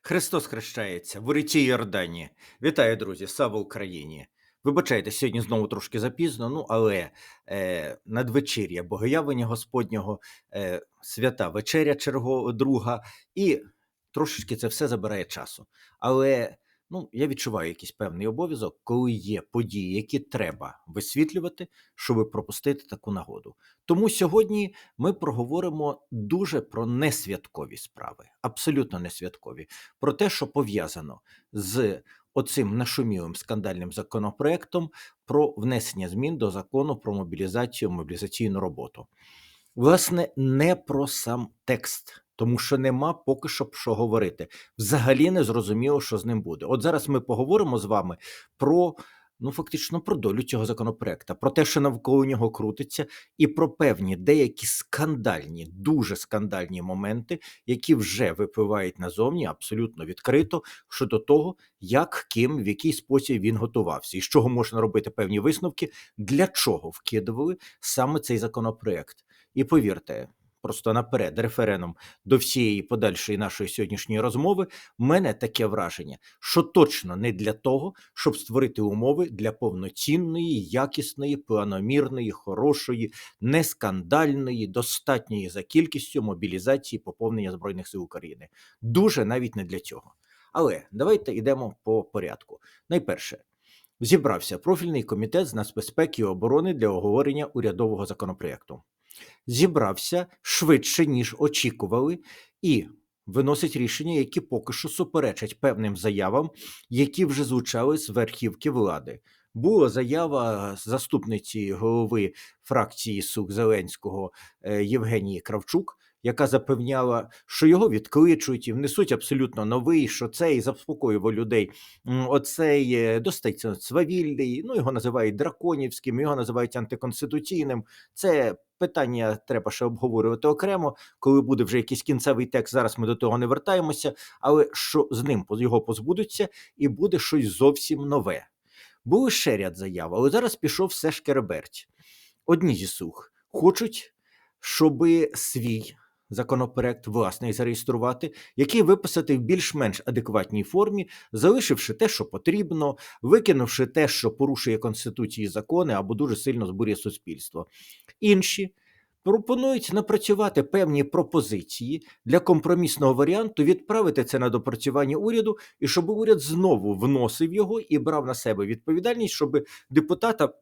Христос хрещається в Уриті Йордані. Вітаю, друзі! Слава Україні! Вибачайте, сьогодні знову трошки запізно, ну але е, надвечір'я Богоявлення Господнього, е, свята вечеря чергова друга, і трошечки це все забирає часу. Але ну, я відчуваю якийсь певний обов'язок, коли є події, які треба висвітлювати, щоб пропустити таку нагоду. Тому сьогодні ми проговоримо дуже про несвяткові справи, абсолютно несвяткові, про те, що пов'язано з оцим нашумілим скандальним законопроектом про внесення змін до закону про мобілізацію, мобілізаційну роботу. Власне, не про сам текст, тому що нема поки що що говорити. Взагалі не зрозуміло, що з ним буде. От зараз ми поговоримо з вами про. Ну, фактично, про долю цього законопроекту, про те, що навколо нього крутиться, і про певні деякі скандальні, дуже скандальні моменти, які вже випливають назовні абсолютно відкрито щодо того, як, ким, в який спосіб він готувався, і з чого можна робити певні висновки, для чого вкидували саме цей законопроект. І повірте, просто наперед, референом до всієї подальшої нашої сьогоднішньої розмови, мене таке враження, що точно не для того, щоб створити умови для повноцінної, якісної, планомірної, хорошої, нескандальної, достатньої за кількістю мобілізації поповнення Збройних сил України. Дуже навіть не для цього. Але давайте йдемо по порядку. Найперше. Зібрався профільний комітет з нацбезпеки і оборони для оговорення урядового законопроекту зібрався швидше, ніж очікували, і виносить рішення, які поки що суперечать певним заявам, які вже звучали з верхівки влади. Була заява заступниці голови фракції Сук Зеленського е, Євгенії Кравчук, яка запевняла, що його відкличуть і внесуть абсолютно новий, що цей заспокоював людей. Оцей е, достатньо свавільний, ну його називають драконівським, його називають антиконституційним. Це питання треба ще обговорювати окремо, коли буде вже якийсь кінцевий текст. Зараз ми до того не вертаємося, але що з ним його позбудуться, і буде щось зовсім нове. Були ще ряд заяв, але зараз пішов все ж кереберть. Одні зі сух хочуть, щоби свій законопроект власний зареєструвати, який виписати в більш-менш адекватній формі, залишивши те, що потрібно, викинувши те, що порушує конституції і закони або дуже сильно збурює суспільство. Інші. Пропонують напрацювати певні пропозиції для компромісного варіанту, відправити це на допрацювання уряду, і щоб уряд знову вносив його і брав на себе відповідальність, щоб депутата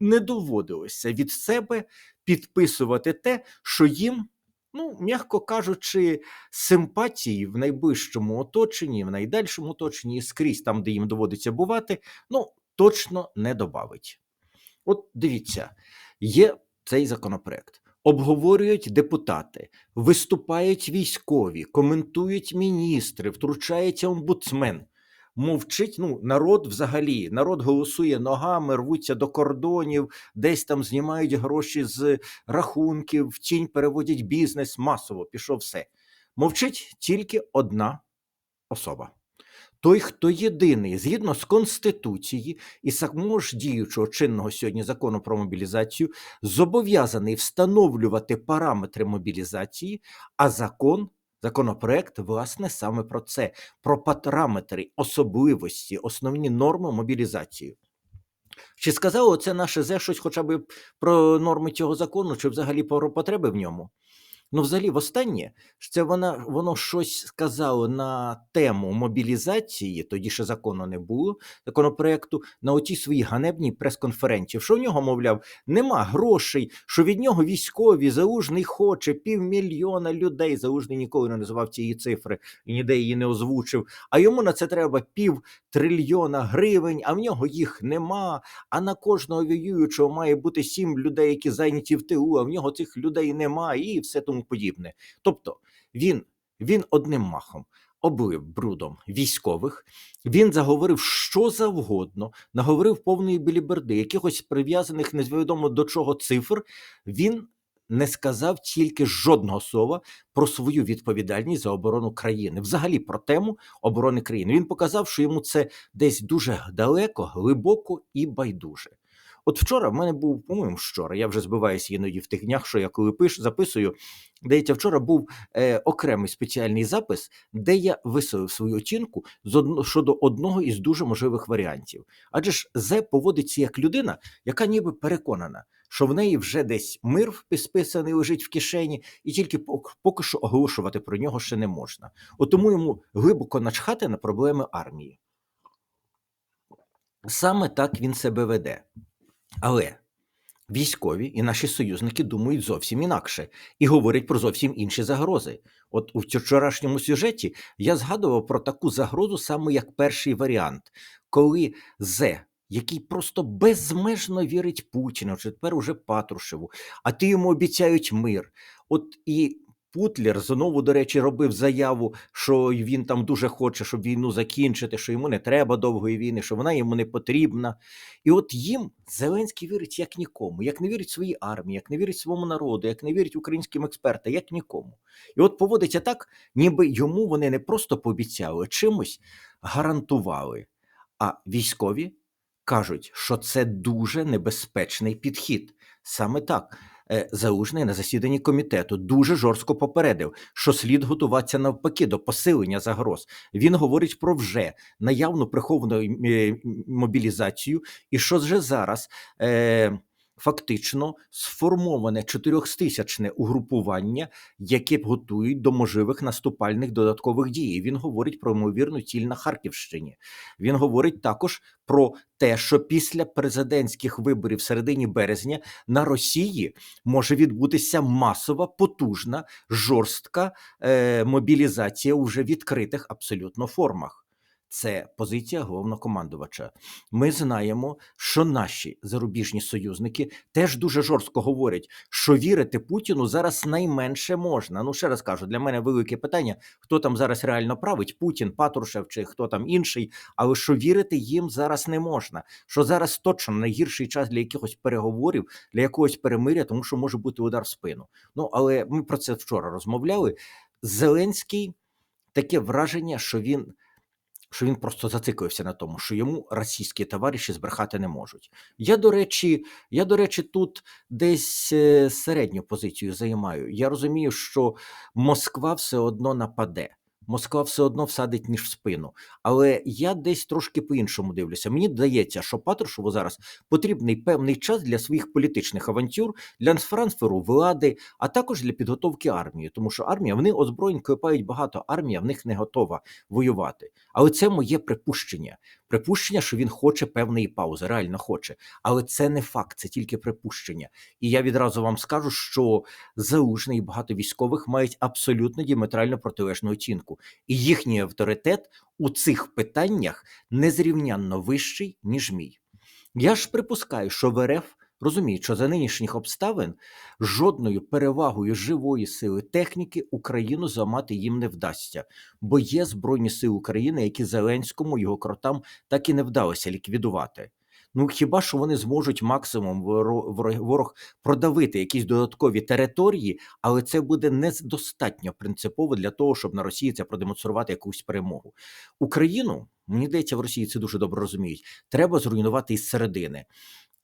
не доводилося від себе підписувати те, що їм ну, м'яко кажучи, симпатії в найближчому оточенні, в найдальшому оточенні, скрізь там, де їм доводиться бувати, ну, точно не добавить. От дивіться, є цей законопроект. Обговорюють депутати, виступають військові, коментують міністри, втручається омбудсмен мовчить. Ну, народ взагалі, народ голосує ногами, рвуться до кордонів, десь там знімають гроші з рахунків, в тінь переводять бізнес масово. Пішов все. Мовчить тільки одна особа. Той, хто єдиний, згідно з Конституції і самого ж діючого чинного сьогодні закону про мобілізацію, зобов'язаний встановлювати параметри мобілізації, а закон Законопроект, власне, саме про це: про параметри, особливості, основні норми мобілізації. Чи сказало це наше зе щось хоча б про норми цього закону, чи взагалі про потреби в ньому? Ну, взагалі, востаннє це вона воно щось сказало на тему мобілізації, тоді ще закону не було законопроекту, на отій своїй ганебній прес-конференції. Що в нього, мовляв, нема грошей, що від нього військові залужний хоче півмільйона людей. Залужний ніколи не називав цієї цифри і ніде її не озвучив. А йому на це треба пів трильйона гривень, а в нього їх нема. А на кожного воюючого має бути сім людей, які зайняті в тилу, а в нього цих людей немає, і все тому подібне. Тобто він, він одним махом. Облив брудом військових, він заговорив що завгодно, наговорив повної біліберди, якихось прив'язаних невідомо до чого цифр. Він не сказав тільки жодного слова про свою відповідальність за оборону країни, взагалі про тему оборони країни. Він показав, що йому це десь дуже далеко, глибоко і байдуже. От вчора в мене був, по-моєму, вчора. Я вже збиваюся іноді в тих днях, що я коли пишу, записую. Здається, вчора був е, окремий спеціальний запис, де я висловив свою оцінку з одно, щодо одного із дуже можливих варіантів. Адже ж Зе поводиться як людина, яка ніби переконана, що в неї вже десь мир списаний лежить в кишені, і тільки поки що оголошувати про нього ще не можна. От тому йому глибоко начхати на проблеми армії. Саме так він себе веде. Але військові і наші союзники думають зовсім інакше і говорять про зовсім інші загрози. От у вчорашньому сюжеті я згадував про таку загрозу саме як перший варіант, коли Зе, який просто безмежно вірить Путіну, чи тепер уже Патрушеву, а ти йому обіцяють мир. От і Путлер знову, до речі, робив заяву, що він там дуже хоче, щоб війну закінчити, що йому не треба довгої війни, що вона йому не потрібна. І от їм Зеленський вірить як нікому, як не вірить своїй армії, як не вірить своєму народу, як не вірить українським експертам, як нікому. І от поводиться так, ніби йому вони не просто пообіцяли, чимось гарантували. А військові кажуть, що це дуже небезпечний підхід. Саме так. Е, Залужний на засіданні комітету дуже жорстко попередив, що слід готуватися навпаки до посилення загроз. Він говорить про вже наявну приховану мобілізацію, і що вже зараз е, фактично сформоване чотирьохтисячне угрупування, яке готують до можливих наступальних додаткових дій. Він говорить про ймовірну ціль на Харківщині. Він говорить також про те, що після президентських виборів в середині березня на Росії може відбутися масова, потужна, жорстка е, мобілізація у відкритих абсолютно формах. Це позиція головнокомандувача. Ми знаємо, що наші зарубіжні союзники теж дуже жорстко говорять, що вірити Путіну зараз найменше можна. Ну ще раз кажу, для мене велике питання: хто там зараз реально править, Путін, Патрушев чи хто там інший. Але що вірити їм зараз не можна. Що зараз точно найгірший час для якихось переговорів, для якогось перемиря, тому що може бути удар в спину. Ну але ми про це вчора розмовляли. Зеленський таке враження, що він що він просто зациклився на тому, що йому російські товариші збрехати не можуть. Я, до речі, я, до речі, тут десь е, середню позицію займаю. Я розумію, що Москва все одно нападе. Москва все одно всадить ніж в спину. Але я десь трошки по-іншому дивлюся. Мені здається, що Патрушеву зараз потрібний певний час для своїх політичних авантюр, для трансферу влади, а також для підготовки армії. Тому що армія вони озброєнь копають багато. Армія в них не готова воювати. Але це моє припущення. Припущення, що він хоче певної паузи, реально хоче. Але це не факт, це тільки припущення. І я відразу вам скажу, що залужний і багато військових мають абсолютно діаметрально протилежну оцінку, і їхній авторитет у цих питаннях незрівнянно вищий, ніж мій. Я ж припускаю, що в РФ розуміють, що за нинішніх обставин жодною перевагою живої сили техніки Україну зламати їм не вдасться, бо є Збройні сили України, які Зеленському його кротам так і не вдалося ліквідувати. Ну хіба що вони зможуть максимум воро- воро- ворог продавити якісь додаткові території, але це буде недостатньо принципово для того, щоб на Росії це продемонструвати якусь перемогу. Україну мені здається, в Росії це дуже добре розуміють. Треба зруйнувати із середини.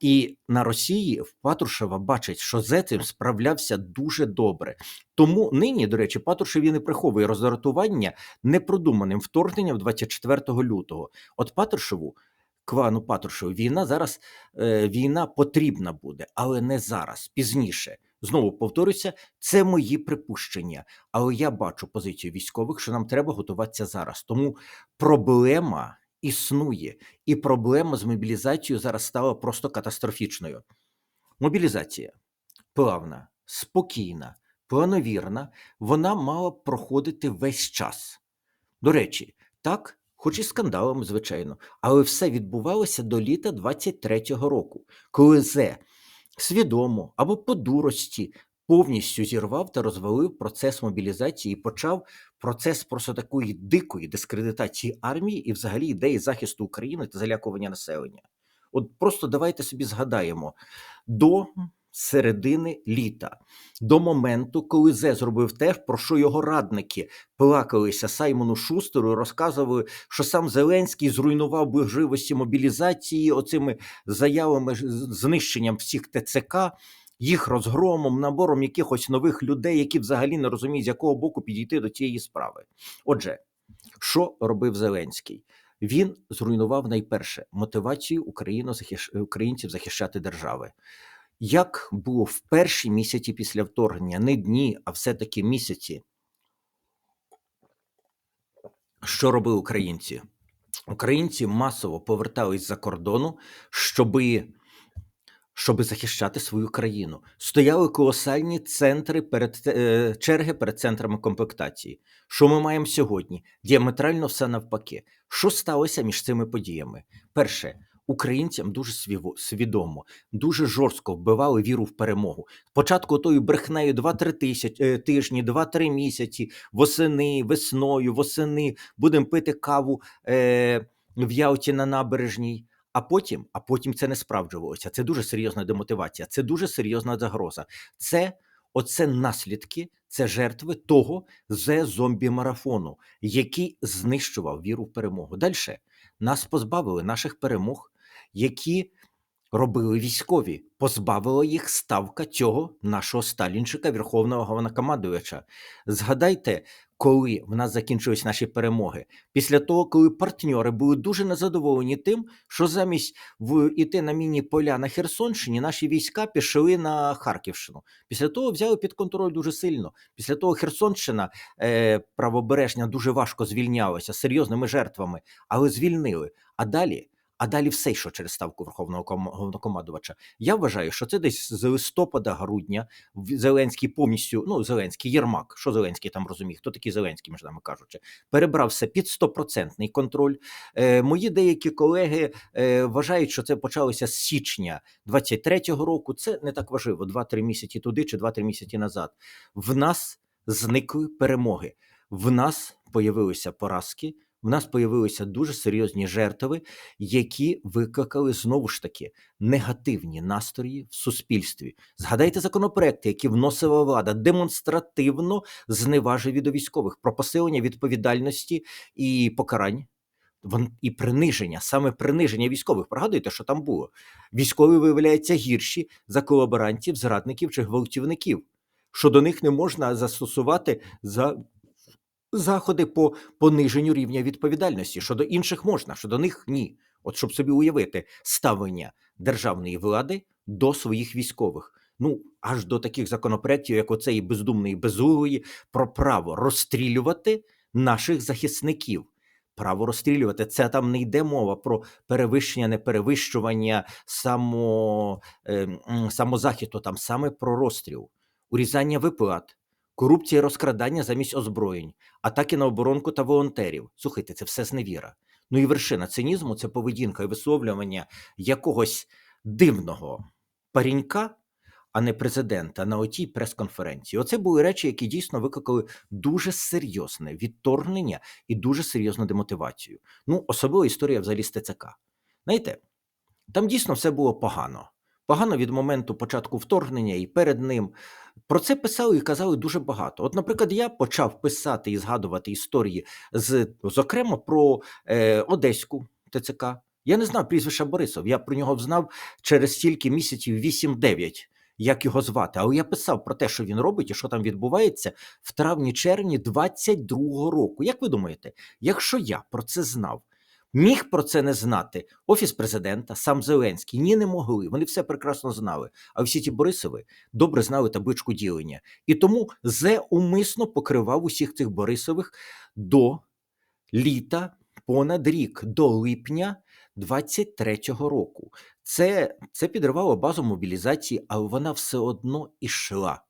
І на Росії в Патрушева бачать, що з цим справлявся дуже добре. Тому нині, до речі, Патрушев і не приховує роздратування непродуманим вторгненням 24 лютого. От Патрушеву, Квану Патрушеву, війна зараз е, війна потрібна буде, але не зараз, пізніше. Знову повторюся, це мої припущення. Але я бачу позицію військових, що нам треба готуватися зараз. Тому проблема існує, і проблема з мобілізацією зараз стала просто катастрофічною. Мобілізація плавна, спокійна, плановірна, вона мала проходити весь час. До речі, так, хоч і скандалами, звичайно, але все відбувалося до літа 23-го року, коли Зе свідомо або по дурості повністю зірвав та розвалив процес мобілізації і почав процес просто такої дикої дискредитації армії і взагалі ідеї захисту України та залякування населення. От просто давайте собі згадаємо до середини літа, до моменту, коли Зе зробив те, про що його радники плакалися Саймону Шустеру розказували, що сам Зеленський зруйнував можливості мобілізації оцими заявами знищенням всіх ТЦК. Їх розгромом, набором якихось нових людей, які взагалі не розуміють, з якого боку підійти до цієї справи. Отже, що робив Зеленський? Він зруйнував найперше мотивацію Україну українців захищати держави. Як було в перші місяці після вторгнення, не дні, а все-таки місяці, що робили українці? Українці масово повертались за кордону, щоби щоб захищати свою країну. Стояли колосальні центри перед е, черги перед центрами комплектації. Що ми маємо сьогодні? Діаметрально все навпаки. Що сталося між цими подіями? Перше, українцям дуже свідомо, дуже жорстко вбивали віру в перемогу. Спочатку тою брехнею 2-3 тисяч, е, тижні, 2-3 місяці, восени, весною, восени будемо пити каву е, в Ялті на набережній. А потім, а потім це не справджувалося. Це дуже серйозна демотивація, це дуже серйозна загроза. Це оце наслідки, це жертви того зе зомбі марафону, який знищував віру в перемогу. Далі нас позбавили наших перемог, які робили військові, позбавила їх ставка цього нашого сталінчика, верховного головнокомандувача. Згадайте, коли в нас закінчились наші перемоги, після того, коли партньори були дуже незадоволені тим, що замість в іти на міні поля на Херсонщині, наші війська пішли на Харківщину. Після того взяли під контроль дуже сильно. Після того Херсонщина е, правобережня дуже важко звільнялася серйозними жертвами, але звільнили. А далі. А далі все йшло через ставку Верховного ком- головнокомандувача. Я вважаю, що це десь з листопада, грудня в- Зеленський повністю, ну Зеленський, Єрмак, що Зеленський там розуміє, хто такий Зеленський, між нами кажучи, перебрав все під стопроцентний контроль. Е, мої деякі колеги е, вважають, що це почалося з січня 23-го року. Це не так важливо, 2-3 місяці туди чи 2-3 місяці назад. В нас зникли перемоги, в нас появилися поразки. В нас появилися дуже серйозні жертви, які викликали знову ж таки негативні настрої в суспільстві. Згадайте законопроекти, які вносила влада, демонстративно зневажливі до військових про посилення відповідальності і покарань. І приниження, саме приниження військових. Пригадуєте, що там було? Військові виявляються гірші за колаборантів, зрадників чи гвалтівників, що до них не можна застосувати за заходи по пониженню рівня відповідальності. Щодо інших можна, щодо них ні. От щоб собі уявити ставлення державної влади до своїх військових. Ну, аж до таких законопроєктів, як оцеї бездумної безуглої, про право розстрілювати наших захисників. Право розстрілювати це там не йде мова про перевищення, неперевищування само, е, самозахисту, там саме про розстріл, урізання виплат, корупція, і розкрадання замість озброєнь, атаки на оборонку та волонтерів. Слухайте, це все зневіра. Ну і вершина цинізму це поведінка і висловлювання якогось дивного парінька, а не президента на отій прес-конференції. Оце були речі, які дійсно викликали дуже серйозне відторгнення і дуже серйозну демотивацію. Ну, особливо історія взагалі з ТЦК. Знаєте, там дійсно все було погано. Погано від моменту початку вторгнення і перед ним. Про це писали і казали дуже багато. От, наприклад, я почав писати і згадувати історії з, зокрема, про е, Одеську ТЦК. Я не знав прізвища Борисов. Я про нього знав через стільки місяців 8-9, як його звати. Але я писав про те, що він робить і що там відбувається в травні-червні 22-го року. Як ви думаєте, якщо я про це знав? Міг про це не знати офіс президента, сам Зеленський. Ні, не могли. Вони все прекрасно знали. А всі ті Борисови добре знали табличку ділення. І тому Зе умисно покривав усіх цих Борисових до літа понад рік, до липня 23-го року. Це, це підривало базу мобілізації, але вона все одно ішла.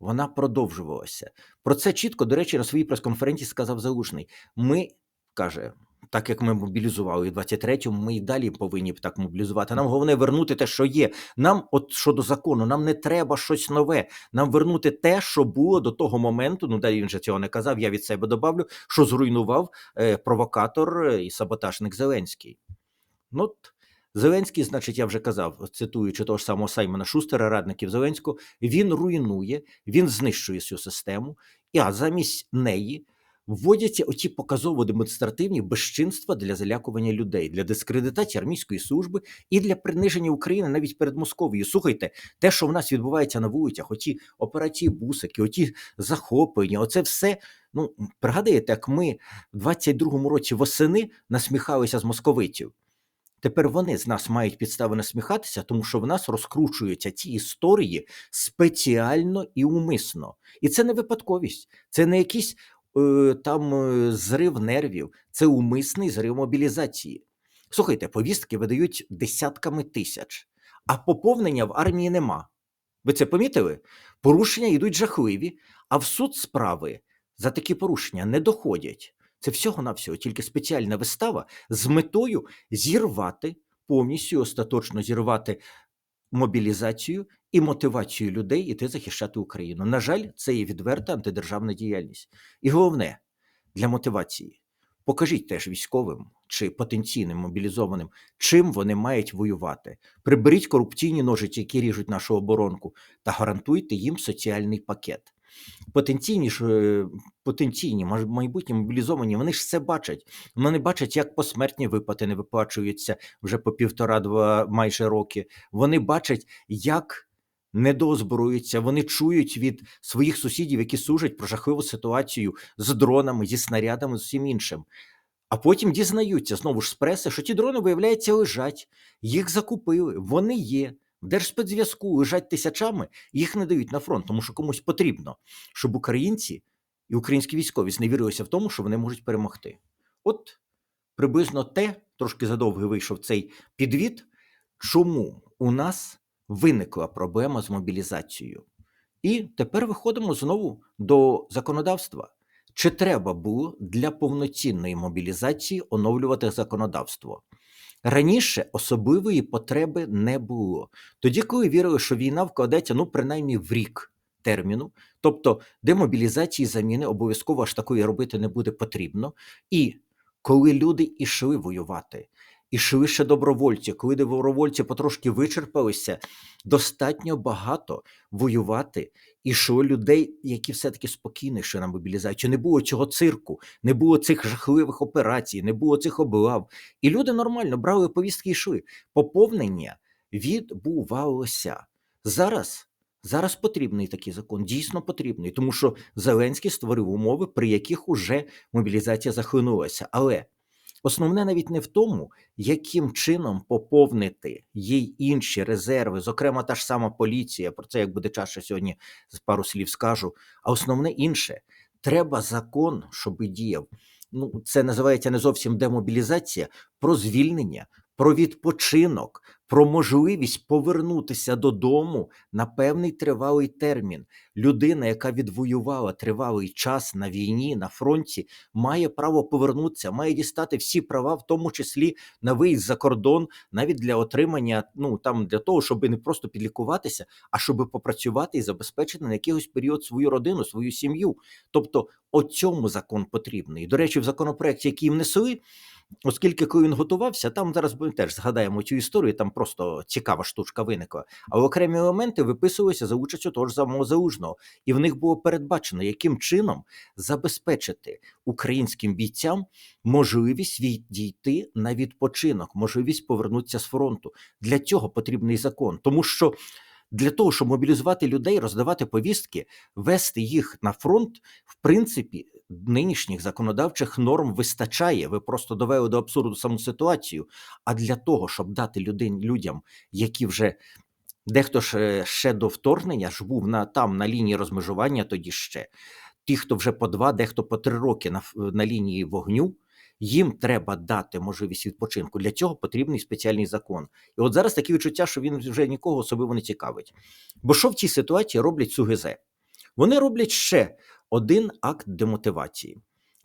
Вона продовжувалася. Про це чітко, до речі, на своїй прес-конференції сказав Залужний. Ми каже. Так як ми мобілізували в 23-му, ми і далі повинні б так мобілізувати. Нам головне вернути те, що є. Нам, от щодо закону, нам не треба щось нове. Нам вернути те, що було до того моменту. Ну далі він же цього не казав. Я від себе добавлю, що зруйнував е, провокатор і саботажник Зеленський. Ну, от Зеленський, значить, я вже казав, цитуючи того ж самого Саймона Шустера, радників Зеленського, він руйнує, він знищує цю систему, і а замість неї вводяться оті показово-демонстративні безчинства для залякування людей, для дискредитації армійської служби і для приниження України навіть перед Московією. Слухайте, те, що в нас відбувається на вулицях, оті операції бусики, оті захоплення, оце все. Ну, пригадуєте, як ми в 22-му році восени насміхалися з московитів. Тепер вони з нас мають підстави насміхатися, тому що в нас розкручуються ці історії спеціально і умисно. І це не випадковість, це не якийсь е, там е, зрив нервів, це умисний зрив мобілізації. Слухайте, повістки видають десятками тисяч, а поповнення в армії нема. Ви це помітили? Порушення йдуть жахливі, а в суд справи за такі порушення не доходять. Це всього-навсього тільки спеціальна вистава з метою зірвати повністю остаточно зірвати мобілізацію і мотивацію людей іти захищати Україну. На жаль, це є відверта антидержавна діяльність. І головне для мотивації. Покажіть теж військовим чи потенційним мобілізованим, чим вони мають воювати. Приберіть корупційні ножиці, які ріжуть нашу оборонку, та гарантуйте їм соціальний пакет. Потенційні е, потенційні майбутні мобілізовані, вони ж все бачать. Вони бачать, як посмертні виплати не виплачуються вже по півтора-два майже роки. Вони бачать, як недоозброюються. Вони чують від своїх сусідів, які служать про жахливу ситуацію з дронами, зі снарядами, з усім іншим. А потім дізнаються знову ж з преси, що ті дрони, виявляється, лежать, їх закупили, вони є. В Держспецзв'язку лежать тисячами, їх не дають на фронт, тому що комусь потрібно, щоб українці і українські військові зневірилися в тому, що вони можуть перемогти. От приблизно те, трошки задовго вийшов цей підвід, чому у нас виникла проблема з мобілізацією. І тепер виходимо знову до законодавства. Чи треба було для повноцінної мобілізації оновлювати законодавство? Раніше особливої потреби не було. Тоді, коли вірили, що війна вкладеться ну принаймні в рік терміну, тобто демобілізації заміни обов'язково аж такої робити не буде потрібно. І коли люди йшли воювати, ішли ще добровольці, коли добровольці потрошки вичерпалися, достатньо багато воювати. Ішло людей, які все-таки спокійно йшли на мобілізацію. Не було цього цирку, не було цих жахливих операцій, не було цих облав. І люди нормально брали повістки і йшли. Поповнення відбувалося. Зараз, зараз потрібний такий закон, дійсно потрібний, тому що Зеленський створив умови, при яких уже мобілізація захлинулася. Але основне навіть не в тому, яким чином поповнити їй інші резерви, зокрема та ж сама поліція. Про це як буде час, ще сьогодні пару слів скажу. А основне інше треба закон, щоб діяв. Ну, це називається не зовсім демобілізація, про звільнення, про відпочинок, про можливість повернутися додому на певний тривалий термін. Людина, яка відвоювала тривалий час на війні, на фронті, має право повернутися, має дістати всі права, в тому числі на виїзд за кордон, навіть для отримання, ну там для того, щоб не просто підлікуватися, а щоб попрацювати і забезпечити на якийсь період свою родину, свою сім'ю. Тобто, от цьому закон потрібний. До речі, в законопроекті, який внесли. Оскільки коли він готувався, там зараз ми теж згадаємо цю історію, там просто цікава штучка виникла. Але окремі елементи виписувалися за участю того ж самого залужного, і в них було передбачено, яким чином забезпечити українським бійцям можливість відійти на відпочинок, можливість повернутися з фронту. Для цього потрібний закон, тому що. Для того, щоб мобілізувати людей, роздавати повістки, вести їх на фронт, в принципі, нинішніх законодавчих норм вистачає. Ви просто довели до абсурду саму ситуацію. А для того, щоб дати людин, людям, які вже дехто ж е, ще до вторгнення ж був на там на лінії розмежування, тоді ще ті, хто вже по два, дехто по три роки на, на лінії вогню. Їм треба дати можливість відпочинку. Для цього потрібний спеціальний закон. І от зараз таке відчуття, що він вже нікого особливо не цікавить. Бо що в цій ситуації роблять СУГЗ? Вони роблять ще один акт демотивації.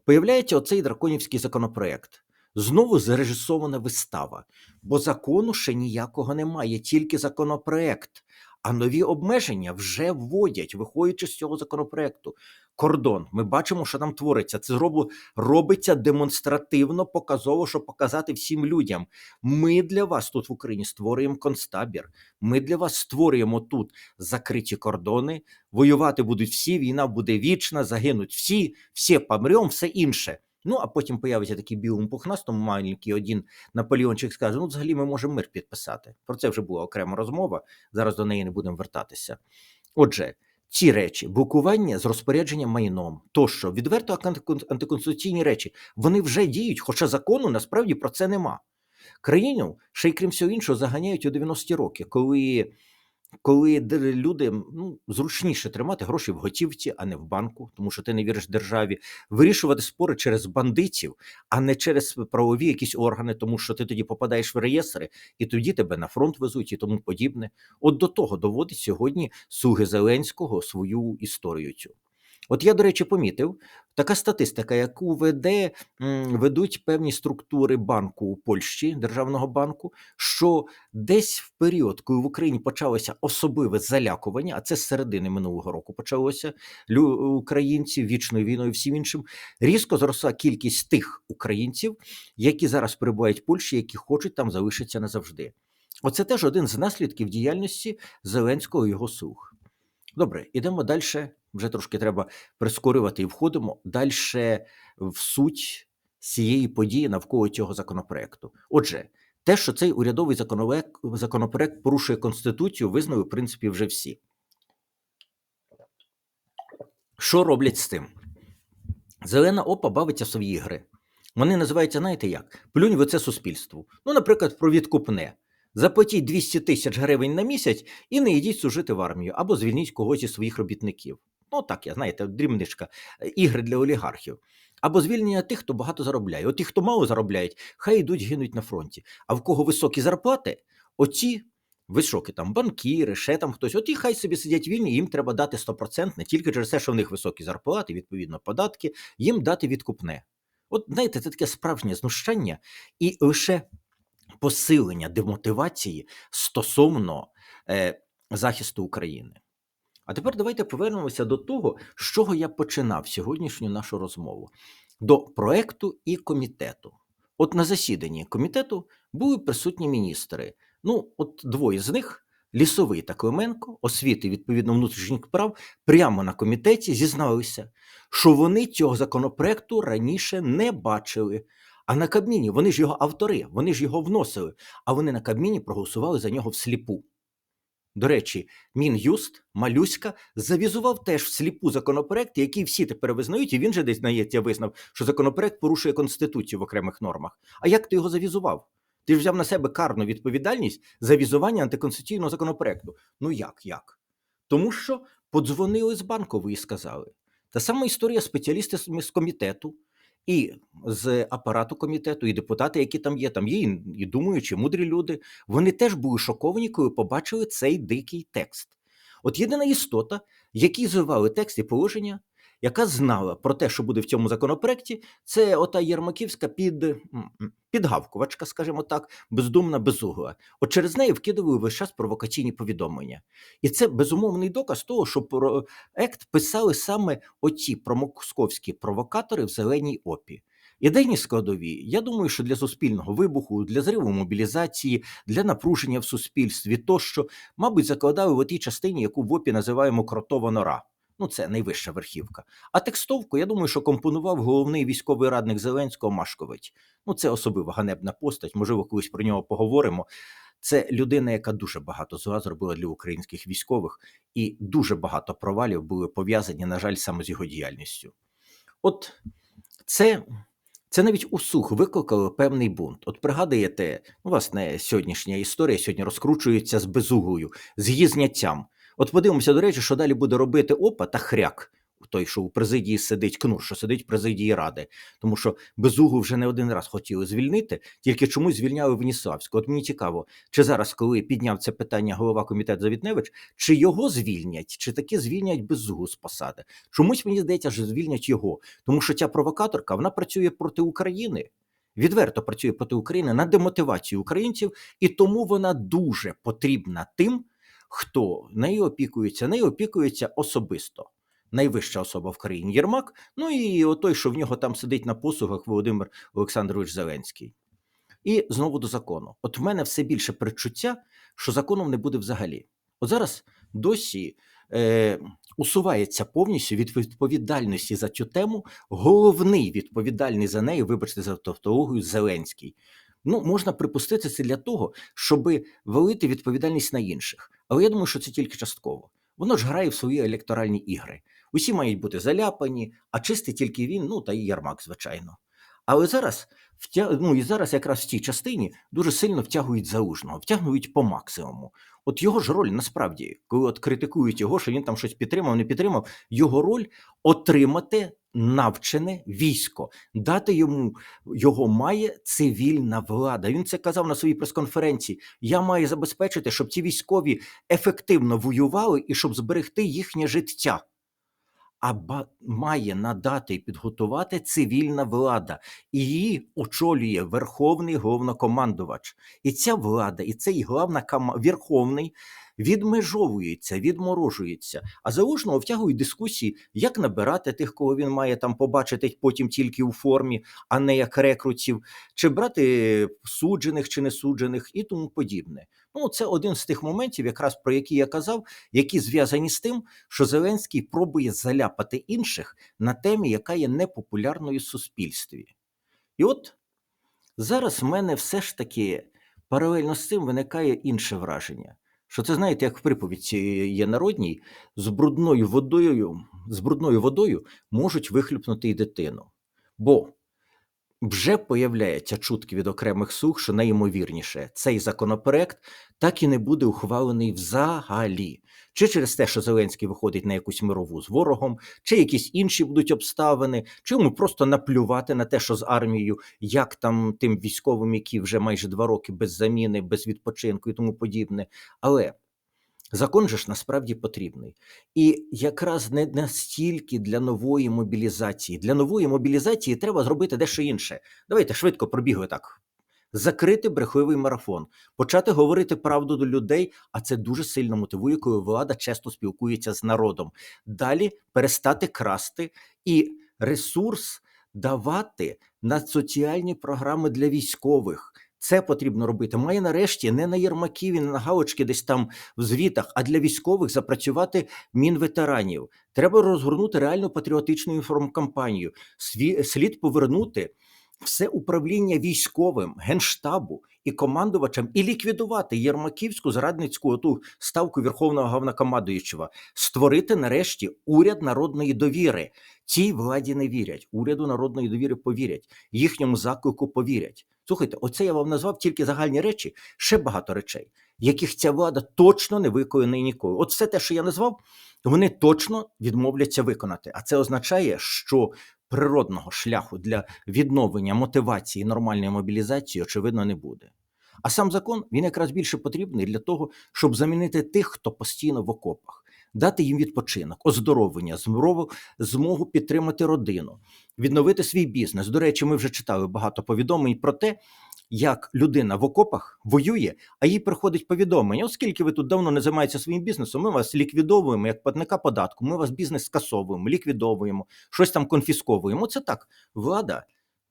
Появляється оцей драконівський законопроект. Знову зрежисована вистава, бо закону ще ніякого немає, тільки законопроект. А нові обмеження вже вводять, виходячи з цього законопроекту. Кордон. Ми бачимо, що там твориться. Це робиться демонстративно, показово, щоб показати всім людям. Ми для вас тут в Україні створюємо концтабір. Ми для вас створюємо тут закриті кордони. Воювати будуть всі, війна буде вічна, загинуть всі, всі помремо, все інше. Ну а потім появиться такий білому пухнастому маленький один Наполеончик скаже: ну, взагалі, ми можемо мир підписати. Про це вже була окрема розмова. Зараз до неї не будемо вертатися. Отже, ці речі, блокування з розпорядженням майном, тощо відверто антикон- антиконституційні речі, вони вже діють, хоча закону насправді про це нема. Країну, ще й крім всього іншого, заганяють у 90-ті роки, коли, коли люди ну, зручніше тримати гроші в готівці, а не в банку, тому що ти не віриш державі, вирішувати спори через бандитів, а не через правові якісь органи, тому що ти тоді попадаєш в реєстри, і тоді тебе на фронт везуть і тому подібне. От до того доводить сьогодні Суги Зеленського свою історію цю. От я, до речі, помітив така статистика, яку веде, ведуть певні структури банку у Польщі, державного банку, що десь в період, коли в Україні почалося особливе залякування, а це з середини минулого року почалося українців вічною війною, всім іншим, різко зросла кількість тих українців, які зараз перебувають в Польщі, які хочуть там залишитися назавжди. Оце теж один з наслідків діяльності Зеленського і його слуг. Добре, ідемо далі. Вже трошки треба прискорювати і входимо далі в суть цієї події навколо цього законопроекту. Отже, те, що цей урядовий законопроект, порушує Конституцію, визнали, в принципі, вже всі. Що роблять з тим? Зелена опа бавиться в свої ігри. Вони називаються, знаєте як? Плюнь в це суспільству. Ну, наприклад, про відкупне. Заплатіть 200 тисяч гривень на місяць і не йдіть служити в армію або звільніть когось із своїх робітників. Ну так, я знаєте, дрібничка, е, ігри для олігархів. Або звільнення тих, хто багато заробляє. От ті, хто мало заробляють, хай йдуть гинуть на фронті. А в кого високі зарплати, оці високі там банкіри, ще там хтось, оті хай собі сидять вільні, їм треба дати 100%, не тільки через те, що в них високі зарплати, відповідно, податки, їм дати відкупне. От знаєте, це таке справжнє знущання, і лише посилення демотивації стосовно е, захисту України. А тепер давайте повернемося до того, з чого я починав сьогоднішню нашу розмову: до проекту і комітету. От на засіданні комітету були присутні міністри. Ну, от двоє з них, лісовий та Клименко, освіти відповідно внутрішніх прав, прямо на комітеті зізналися, що вони цього законопроекту раніше не бачили. А на Кабміні вони ж його автори, вони ж його вносили, а вони на Кабміні проголосували за нього всліпу. До речі, Мін'юст Малюська завізував теж всліпу законопроект, який всі тепер визнають, і він же десь здається визнав, що законопроект порушує конституцію в окремих нормах. А як ти його завізував? Ти ж взяв на себе карну відповідальність за візування антиконституційного законопроекту. Ну як, як? Тому що подзвонили з банкової і сказали. Та сама історія спеціалісти з комітету і з апарату комітету, і депутати, які там є, там є і, думаючі, мудрі люди. Вони теж були шоковані, коли побачили цей дикий текст. От єдина істота, які звивали текст і положення, яка знала про те, що буде в цьому законопроекті, це ота Єрмаківська під, підгавкувачка, скажімо так, бездумна безугла. От через неї вкидували весь час провокаційні повідомлення. І це безумовний доказ того, що проект писали саме оці промосковські провокатори в зеленій опі. Ідейні складові, я думаю, що для суспільного вибуху, для зриву мобілізації, для напруження в суспільстві, тощо, мабуть, закладали в тій частині, яку в ОПІ називаємо кротова нора. Ну, це найвища верхівка. А текстовку, я думаю, що компонував головний військовий радник Зеленського Машкович. Ну, це особливо ганебна постать. Можливо, колись про нього поговоримо. Це людина, яка дуже багато зла зробила для українських військових, і дуже багато провалів були пов'язані, на жаль, саме з його діяльністю. От це. Це навіть у сух викликало певний бунт. От пригадуєте, ну, власне, сьогоднішня історія сьогодні розкручується з безуглою, з її зняттям. От подивимося, до речі, що далі буде робити ОПА та хряк. Той, що у президії сидить кнур, що сидить в президії ради, тому що безугу вже не один раз хотіли звільнити, тільки чомусь звільняли Веніславську. От мені цікаво, чи зараз, коли підняв це питання голова комітету Завітневич, чи його звільнять, чи таки звільнять безугу з посади? Чомусь мені здається, що звільнять його, тому що ця провокаторка вона працює проти України. Відверто працює проти України на демотивацію українців, і тому вона дуже потрібна тим, хто нею опікується, нею опікується особисто. Найвища особа в країні Єрмак, ну і отой, що в нього там сидить на послугах Володимир Олександрович Зеленський. І знову до закону. От в мене все більше передчуття, що законом не буде взагалі. От зараз досі е, усувається повністю від відповідальності за цю тему. Головний відповідальний за неї, вибачте за тавтологію, Зеленський. Ну, можна припустити це для того, щоб валити відповідальність на інших. Але я думаю, що це тільки частково. Воно ж грає в свої електоральні ігри. Усі мають бути заляпані, а чистий тільки він, ну та і Ярмак, звичайно. Але зараз втя... ну, і зараз якраз в цій частині дуже сильно втягують залужного, втягують по максимуму. От його ж роль насправді, коли от критикують його, що він там щось підтримав, не підтримав, його роль отримати навчене військо, дати йому його має цивільна влада. Він це казав на своїй прес-конференції. Я маю забезпечити, щоб ці військові ефективно воювали і щоб зберегти їхнє життя а має надати і підготувати цивільна влада, і її очолює верховний головнокомандувач. І ця влада, і цей главна верховний відмежовується, відморожується. А залужного втягують дискусії, як набирати тих, кого він має там побачити потім тільки у формі, а не як рекрутів, чи брати суджених чи несуджених і тому подібне. Ну, це один з тих моментів, якраз про які я казав, які зв'язані з тим, що Зеленський пробує заляпати інших на темі, яка є непопулярною в суспільстві. І от зараз в мене все ж таки паралельно з цим виникає інше враження. Що це знаєте, як в приповідці є народній, з брудною водою, з брудною водою можуть вихлюпнути і дитину. Бо вже появляються чутки від окремих слуг, що найімовірніше цей законопроект так і не буде ухвалений взагалі. Чи через те, що Зеленський виходить на якусь мирову з ворогом, чи якісь інші будуть обставини, чи йому просто наплювати на те, що з армією, як там тим військовим, які вже майже два роки без заміни, без відпочинку і тому подібне. Але Закон же ж насправді потрібний. І якраз не настільки для нової мобілізації. Для нової мобілізації треба зробити дещо інше. Давайте швидко пробігли так. Закрити брехливий марафон, почати говорити правду до людей, а це дуже сильно мотивує, коли влада часто спілкується з народом. Далі перестати красти і ресурс давати на соціальні програми для військових. Це потрібно робити. Має нарешті не на Єрмаків не на галочки десь там в звітах, а для військових запрацювати мінветеранів. Треба розгорнути реальну патріотичну інформкампанію. Слід повернути все управління військовим, генштабу і командувачам і ліквідувати Єрмаківську зрадницьку оту ставку Верховного Головнокомандуючого, створити нарешті уряд народної довіри. Цій владі не вірять. Уряду народної довіри повірять, їхньому заклику повірять. Слухайте, оце я вам назвав тільки загальні речі, ще багато речей, яких ця влада точно не виконує ніколи. От все те, що я назвав, вони точно відмовляться виконати. А це означає, що природного шляху для відновлення мотивації нормальної мобілізації, очевидно, не буде. А сам закон він якраз більше потрібний для того, щоб замінити тих, хто постійно в окопах, дати їм відпочинок, оздоровлення, змогу, підтримати родину, відновити свій бізнес. До речі, ми вже читали багато повідомлень про те, як людина в окопах воює, а їй приходить повідомлення. Оскільки ви тут давно не займаєтеся своїм бізнесом, ми вас ліквідовуємо як платника податку, ми вас бізнес скасовуємо, ліквідовуємо, щось там конфісковуємо. Це так, влада.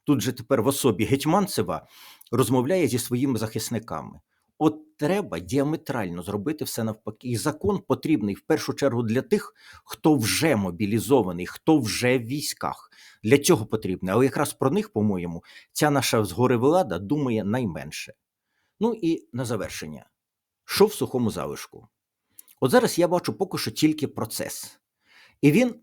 Тут же тепер в особі Гетьманцева розмовляє зі своїми захисниками. От треба діаметрально зробити все навпаки. І закон потрібний в першу чергу для тих, хто вже мобілізований, хто вже в військах. Для цього потрібно. Але якраз про них, по-моєму, ця наша згори влада думає найменше. Ну і на завершення, що в сухому залишку? От зараз я бачу поки що тільки процес. І він,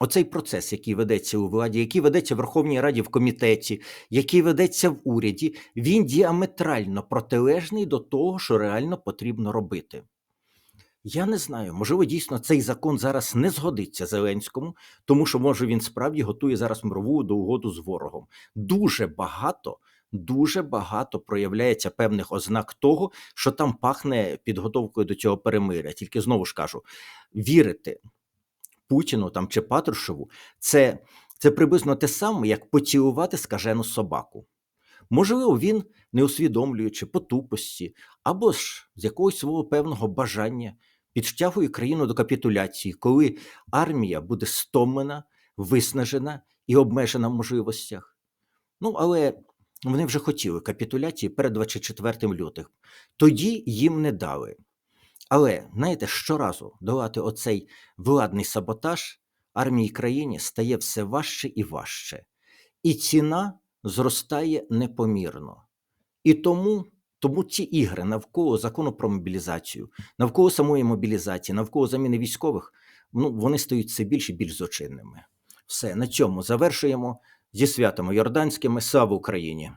оцей процес, який ведеться у владі, який ведеться в Верховній Раді в комітеті, який ведеться в уряді, він діаметрально протилежний до того, що реально потрібно робити. Я не знаю, можливо, дійсно цей закон зараз не згодиться Зеленському, тому що може він справді готує зараз мирову до угоду з ворогом. Дуже багато, дуже багато проявляється певних ознак того, що там пахне підготовкою до цього перемиря. Тільки знову ж кажу, вірити Путіну там чи Патрушеву, це, це приблизно те саме, як поцілувати скажену собаку. Можливо, він, не усвідомлюючи по тупості або ж з якогось свого певного бажання, підштягує країну до капітуляції, коли армія буде стомлена, виснажена і обмежена в можливостях. Ну, але вони вже хотіли капітуляції перед 24 лютим. Тоді їм не дали. Але знаєте, щоразу долати оцей владний саботаж армії країні стає все важче і важче, і ціна зростає непомірно. І тому, тому ці ігри навколо закону про мобілізацію, навколо самої мобілізації, навколо заміни військових, ну, вони стають все більш і більш злочинними. Все, на цьому завершуємо зі святами Йорданськими. Слава Україні!